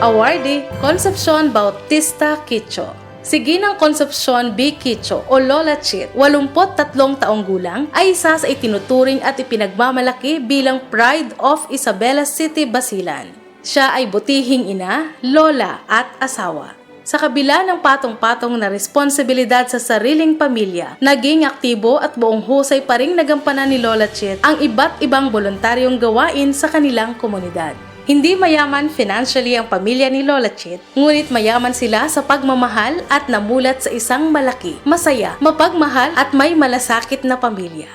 Awardee Concepcion Bautista Quicho. Si Ginang Concepcion B. Quicho o Lola Chit, 83 taong gulang, ay isa sa itinuturing at ipinagmamalaki bilang Pride of Isabela City, Basilan. Siya ay butihing ina, lola at asawa. Sa kabila ng patong-patong na responsibilidad sa sariling pamilya, naging aktibo at buong husay pa ring nagampanan ni Lola Chit ang iba't ibang voluntaryong gawain sa kanilang komunidad. Hindi mayaman financially ang pamilya ni Lola Chit, ngunit mayaman sila sa pagmamahal at namulat sa isang malaki, masaya, mapagmahal at may malasakit na pamilya.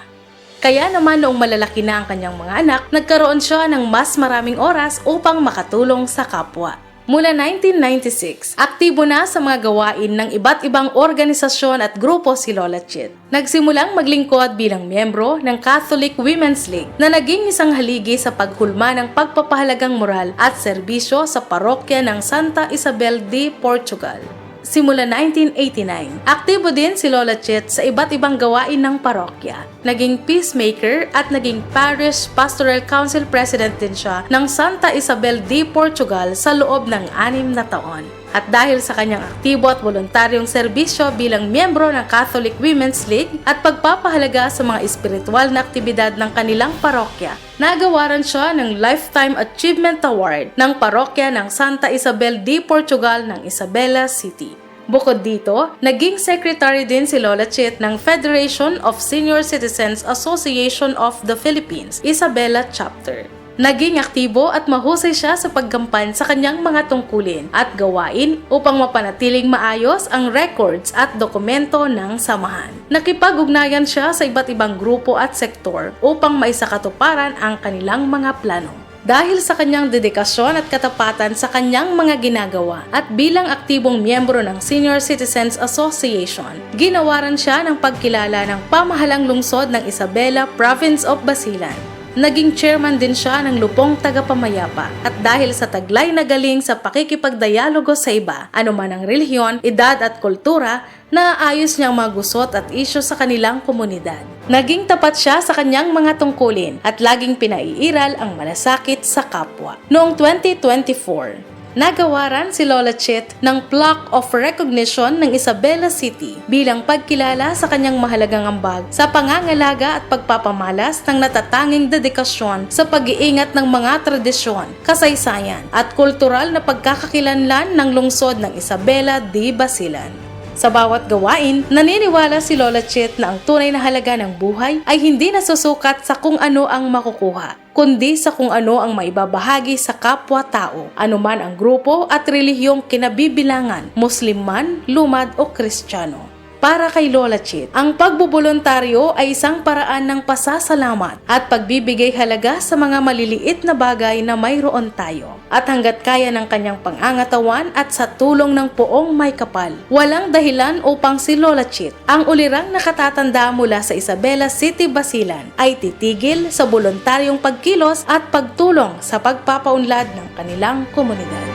Kaya naman noong malalaki na ang kanyang mga anak, nagkaroon siya ng mas maraming oras upang makatulong sa kapwa. Mula 1996, aktibo na sa mga gawain ng iba't ibang organisasyon at grupo si Lola Chit. Nagsimulang maglingkod bilang miyembro ng Catholic Women's League na naging isang haligi sa paghulma ng pagpapahalagang moral at serbisyo sa parokya ng Santa Isabel de Portugal simula 1989. Aktibo din si Lola Chit sa iba't ibang gawain ng parokya. Naging peacemaker at naging parish pastoral council president din siya ng Santa Isabel de Portugal sa loob ng anim na taon. At dahil sa kanyang aktibo at voluntaryong serbisyo bilang miyembro ng Catholic Women's League at pagpapahalaga sa mga espiritual na aktibidad ng kanilang parokya, nagawaran siya ng Lifetime Achievement Award ng parokya ng Santa Isabel de Portugal ng Isabela City. Bukod dito, naging secretary din si Lola Chit ng Federation of Senior Citizens Association of the Philippines, Isabela Chapter. Naging aktibo at mahusay siya sa paggampan sa kanyang mga tungkulin at gawain upang mapanatiling maayos ang records at dokumento ng samahan. Nakipag-ugnayan siya sa iba't ibang grupo at sektor upang maisakatuparan ang kanilang mga plano. Dahil sa kanyang dedikasyon at katapatan sa kanyang mga ginagawa at bilang aktibong miyembro ng Senior Citizens Association, ginawaran siya ng pagkilala ng pamahalang lungsod ng Isabela, Province of Basilan. Naging chairman din siya ng Lupong Tagapamayapa at dahil sa taglay na galing sa pakikipagdialogo sa iba, anuman ang relihiyon, edad at kultura, naaayos niyang mga gusot at isyo sa kanilang komunidad. Naging tapat siya sa kanyang mga tungkulin at laging pinaiiral ang malasakit sa kapwa. Noong 2024, Nagawaran si Lola Chit ng Plaque of Recognition ng Isabela City bilang pagkilala sa kanyang mahalagang ambag sa pangangalaga at pagpapamalas ng natatanging dedikasyon sa pag-iingat ng mga tradisyon, kasaysayan at kultural na pagkakakilanlan ng lungsod ng Isabela de Basilan. Sa bawat gawain, naniniwala si Lola Chit na ang tunay na halaga ng buhay ay hindi nasusukat sa kung ano ang makukuha, kundi sa kung ano ang maibabahagi sa kapwa-tao, anuman ang grupo at relihiyong kinabibilangan, Muslim man, lumad o Kristiyano para kay Lola Chit. Ang pagbubuluntaryo ay isang paraan ng pasasalamat at pagbibigay halaga sa mga maliliit na bagay na mayroon tayo. At hanggat kaya ng kanyang pangangatawan at sa tulong ng poong may kapal, walang dahilan upang si Lola Chit, ang ulirang nakatatanda mula sa Isabela City, Basilan, ay titigil sa voluntaryong pagkilos at pagtulong sa pagpapaunlad ng kanilang komunidad.